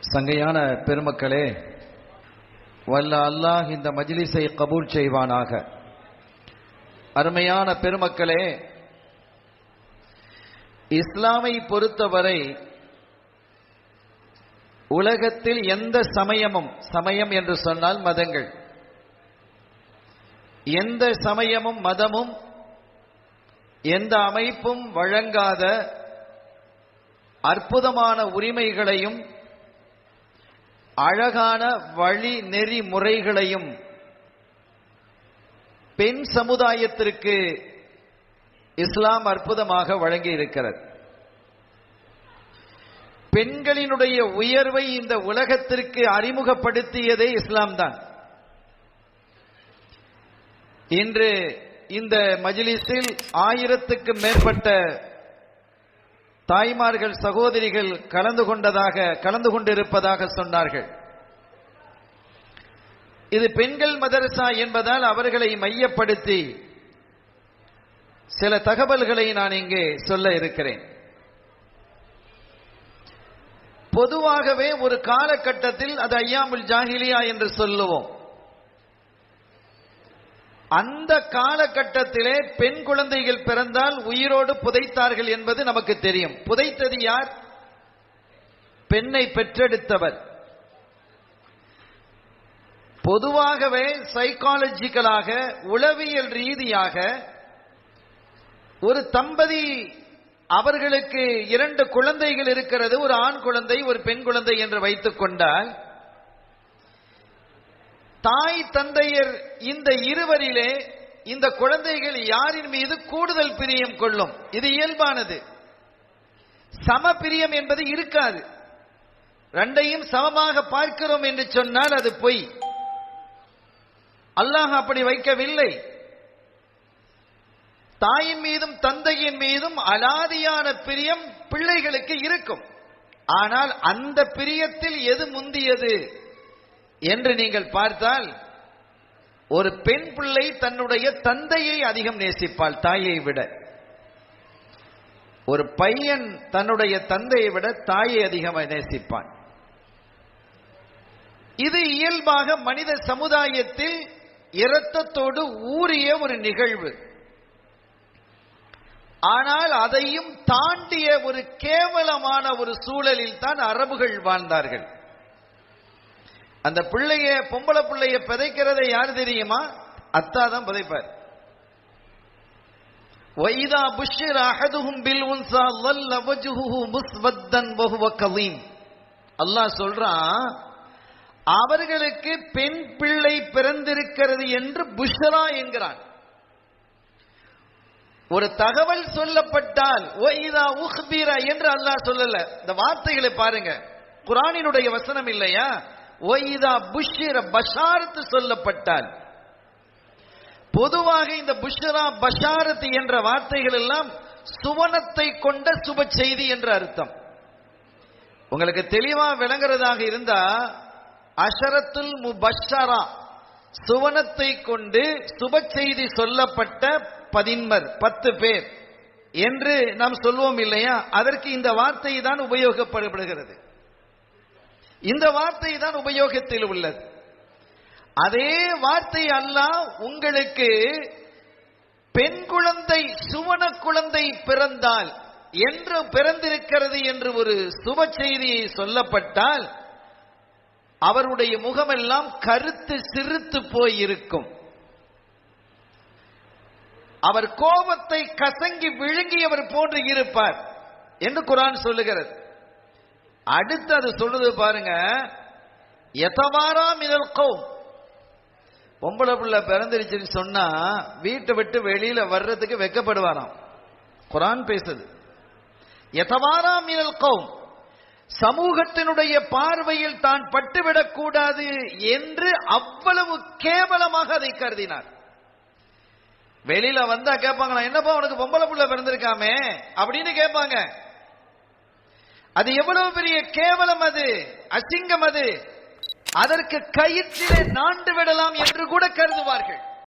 சங்கையான பெருமக்களே வல்ல அல்லாஹ் இந்த மஜ்லிஸை கபூல் செய்வானாக. அருமையான பெருமக்களே இஸ்லாமை பொறுத்தவரை உலகத்தில் எந்த சமயமும் சமயம் என்று சொன்னால் மதங்கள். எந்த சமயமும் மதமும் எந்த அமைப்பும் வழங்காத அற்புதமான உரிமைகளையும் அழகான வழி நெறிமுறைகளையும் பெண் சமுதாயத்திற்கு இஸ்லாம் அற்புதமாக வழங்கி இருக்கிறது. பெண்களினுடைய உயர்வை இந்த உலகத்திற்கு அறிமுகப்படுத்தியதே இஸ்லாம் தான். இன்று இந்த மஜிலிஸில் ஆயிரத்துக்கு மேற்பட்ட தாய்மார்கள் சகோதரிகள் கலந்து கொண்டதாக கலந்து கொண்டிருப்பதாக சொன்னார்கள். இது பெண்கள் மதரசா என்பதால் அவர்களை மையப்படுத்தி சில தகவல்களை நான் இங்கே சொல்ல இருக்கிறேன். பொதுவாகவே ஒரு காலகட்டத்தில் அது ஐயாமுல் ஜாகிலியா என்று சொல்லுவோம். அந்த காலகட்டத்திலே பெண் குழந்தைகள் பிறந்தால் உயிரோடு புதைத்தார்கள் என்பது நமக்கு தெரியும். புதைத்தது யார்? பெண்ணை பெற்றெடுத்தவர். பொதுவாகவே சைக்காலஜிக்கலாக உளவியல் ரீதியாக ஒரு தம்பதி அவர்களுக்கு இரண்டு குழந்தைகள் இருக்கிறது. ஒரு ஆண் குழந்தை ஒரு பெண் குழந்தை என்று வைத்துக் கொண்டால் தாய் தந்தையர் இந்த இருவரிலே இந்த குழந்தைகள் யாரின் மீது கூடுதல் பிரியம் கொள்ளும்? இது இயல்பானது. சம பிரியம் என்பது இருக்காது. ரெண்டையும் சமமாக பார்க்கிறோம் என்று சொன்னால் அது பொய். அல்லாஹ் அப்படி வைக்கவில்லை. தாயின் மீதும் தந்தையின் மீதும் அலாதியான பிரியம் பிள்ளைகளுக்கு இருக்கும். ஆனால் அந்த பிரியத்தில் எது முந்தியது? என்று நீங்கள் பார்த்தால் ஒரு பெண் பிள்ளை தன்னுடைய தந்தையை அதிகம் நேசிப்பாள் தாயை விட. ஒரு பையன் தன்னுடைய தந்தையை விட தாயை அதிகம் நேசிப்பான். இது இயல்பாக மனித சமுதாயத்தில் இரத்தத்தோடு ஊறிய ஒரு நிகழ்வு. ஆனால் அதையும் தாண்டிய ஒரு கேவலமான ஒரு சூழலில் தான் அரபுகள் வாழ்ந்தார்கள். அந்த பிள்ளைய பொம்பளை பிள்ளைய பிதைக்கிறதை யார் தெரியுமா? அத்தா தான் புதைப்பார். வைதா புஷ்ஷிர் அஹதுஹும் பில் உன்சா லல்ல வஜ்ஹுஹு முஸ்வத்தன் வஹுவ கலீம். அல்லாஹ் சொல்றான் அவர்களுக்கு பெண் பிள்ளை பிறந்திருக்கிறது என்று புஷ்ரா என்கிறான். ஒரு தகவல் சொல்லப்பட்டால் ஒய்தா உஹ்பீரா என்று அல்லாஹ் சொல்லல. இந்த வார்த்தைகளை பாருங்க. குரானினுடைய வசனம் இல்லையா? ஒய்தா புஷ்ஷிர பஷாரத்து சொல்லப்பட்டால். பொதுவாக இந்த புஷ்ரா பஷாரத் என்ற வார்த்தைகள் எல்லாம் சுவனத்தை கொண்ட சுப செய்தி என்ற அர்த்தம். உங்களுக்கு தெளிவா விளங்குறதாக இருந்தா அஷரத்துல் முபஷரா சுவனத்தை கொண்டு சுப செய்தி சொல்லப்பட்ட பதின்மர் பத்து பேர் என்று நாம் சொல்வோம் இல்லையா? அதற்கு இந்த வார்த்தை தான் உபயோகப்படுகிறது. இந்த வார்த்தை தான் உபயோகத்தில் உள்ளது. அதே வார்த்தை அல்ல உங்களுக்கு பெண் குழந்தை சுவன குழந்தை பிறந்தால் என்று பிறந்திருக்கிறது என்று ஒரு சுப செய்தியை சொல்லப்பட்டால் அவருடைய முகமெல்லாம் கருத்து சிரித்து போயிருக்கும். அவர் கோபத்தை கசங்கி விழுங்கியவர் போன்று இருப்பார் என்று குரான் சொல்லுகிறது. அடுத்து அது சொல்றது பாருங்க எதவாரா மினல் கௌம்? பொம்பளை பிள்ளை பிறந்துருச்சுன்னு சொன்னா வீட்டை விட்டு வெளியில வர்றதுக்கு வெக்கப்படுவாராம். குரான் பேசுது. எதவாரா மினல் கௌம்? சமூகத்தினுடைய பார்வையில் தான் பட்டுவிடக் கூடாது என்று அவ்வளவு கேவலமாக அதை கருதினார். வெளியில வந்தா கேட்பாங்களா என்னப்பா உனக்கு பொம்பளை புள்ள பிறந்திருக்காமே? அப்படின்னு கேட்பாங்க. அது எவ்வளவு பெரிய கேவலம் அது அசிங்கம் அது. அதற்கு கயிற்றிலே நாண்டு விடலாம் என்று கூட கருதுவார்கள்.